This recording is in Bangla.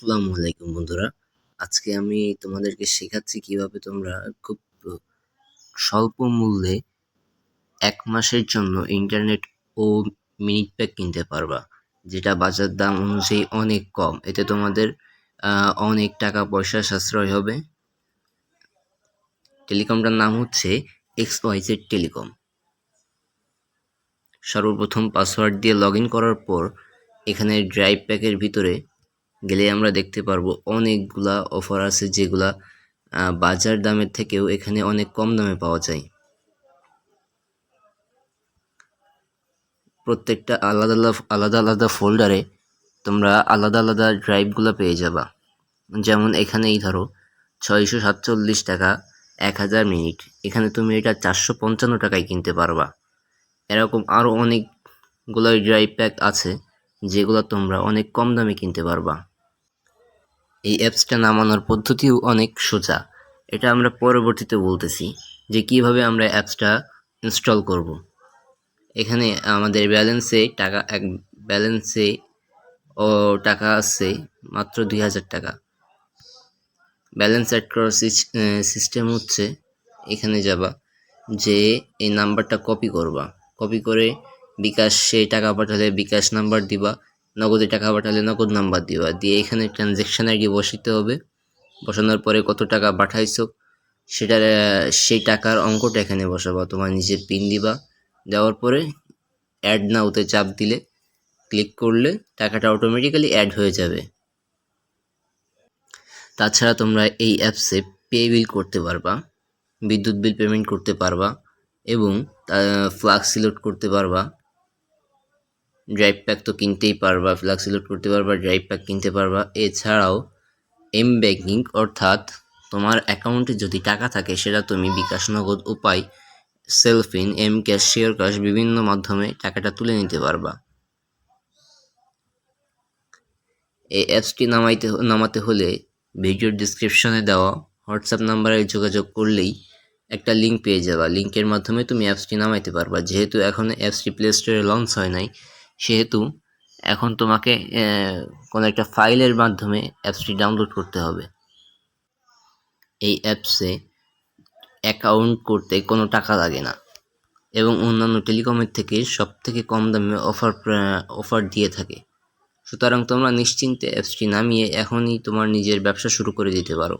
আসসালামু আলাইকুম বন্ধুরা। আজকে আমি তোমাদেরকে শেখাচ্ছি কীভাবে তোমরা খুব স্বল্প মূল্যে এক মাসের জন্য ইন্টারনেট ও মিনিট প্যাক কিনতে পারবা, যেটা বাজার দাম অনুযায়ী অনেক কম। এতে তোমাদের অনেক টাকা পয়সা সাশ্রয় হবে। টেলিকমটার নাম হচ্ছে এক্স ওয়াইজেড টেলিকম সর্বপ্রথম পাসওয়ার্ড দিয়ে লগ ইন করার পর এখানে ড্রাইভ প্যাকের ভিতরে গেলে আমরা দেখতে পারব অনেকগুলা অফার আছে যেগুলা বাজার দামের থেকেও এখানে অনেক কম দামে পাওয়া যায়। প্রত্যেকটা আলাদা আলাদা আলাদা ফোল্ডারে তোমরা আলাদা আলাদা ড্রাইভগুলো পেয়ে যাবা। যেমন এখানেই ধরো, ছয়শো সাতচল্লিশ টাকা, এক হাজার মিনিট। এখানে তুমি এটা চারশো পঞ্চান্ন টাকায় কিনতে পারবা। এরকম আরও অনেকগুলো ড্রাইভ প্যাক আছে, যেগুলো তোমরা অনেক কম দামে কিনতে পারবা। এই অ্যাপসটা নামানোর পদ্ধতিও অনেক সোজা। এটা আমরা পরবর্তীতে বলতেছি যে কীভাবে আমরা অ্যাপসটা ইনস্টল করব। এখানে আমাদের ব্যালেন্সে টাকা, এক ব্যালেন্সে ও টাকা আছে মাত্র দুই হাজার টাকা। ব্যালেন্স অ্যাড করার সিস্টেম হচ্ছে এখানে যাবা, যে এই নাম্বারটা কপি করবা। কপি করে বিকাশ, সে টাকা পাঠালে বিকাশ নাম্বার দিবা নগদে টাকা পাঠালে নগদ নাম্বার দিবা দিয়ে এখানে ট্রানজ্যাকশান আইডি বসাইতে হবে। বসানোর পরে কত টাকা পাঠাইছো, সেটার, সেই টাকার অঙ্কটা এখানে বসাবা। তোমার নিজের পিন দিবা, দেওয়ার পরে অ্যাড নাওতে চাপ দিলে ক্লিক করলে টাকাটা অটোমেটিক্যালি অ্যাড হয়ে যাবে। তাছাড়া তোমরা এই অ্যাপসে পে বিল করতে পারবা, বিদ্যুৎ বিল পেমেন্ট করতে পারবা এবং ফ্লাক্স সিলেক্ট করতে পারবা। ড্রাইভ প্যাক তো কিনতেই পারবা ফ্লাক্স সিলেক্ট করতে পারবা ড্রাইভ প্যাক কিনতে পারবা। এছাড়াও এম ব্যাঙ্কিং অর্থাৎ তোমার অ্যাকাউন্টে যদি টাকা থাকে, সেটা তুমি bKash, Nagad, Upay CellFin M cash SureCash cash বিভিন্ন মাধ্যমে টাকাটা তুলে নিতে পারবা। এই অ্যাপসটি নামাইতে নামাতে হলে ভিডিওর ডিসক্রিপশনে দেওয়া হোয়াটসঅ্যাপ নাম্বারে যোগাযোগ করলেই একটা লিঙ্ক পেয়ে যাবা। লিঙ্কের মাধ্যমে তুমি অ্যাপসটি নামাইতে পারবা। যেহেতু এখন অ্যাপসটি প্লে স্টোরে লঞ্চ হয় নাই সেহেতু এখন তোমাকে কোনো একটা ফাইলের মাধ্যমে অ্যাপসটি ডাউনলোড করতে হবে। এই অ্যাপসে অ্যাকাউন্ট করতে কোনো টাকা লাগে না এবং অন্যান্য টেলিকমের থেকে সব থেকে কম দামে অফার অফার দিয়ে থাকে। সুতরাং তোমরা নিশ্চিন্তে অ্যাপসটি নামিয়ে এখনই তোমার নিজের ব্যবসা শুরু করে দিতে পারো।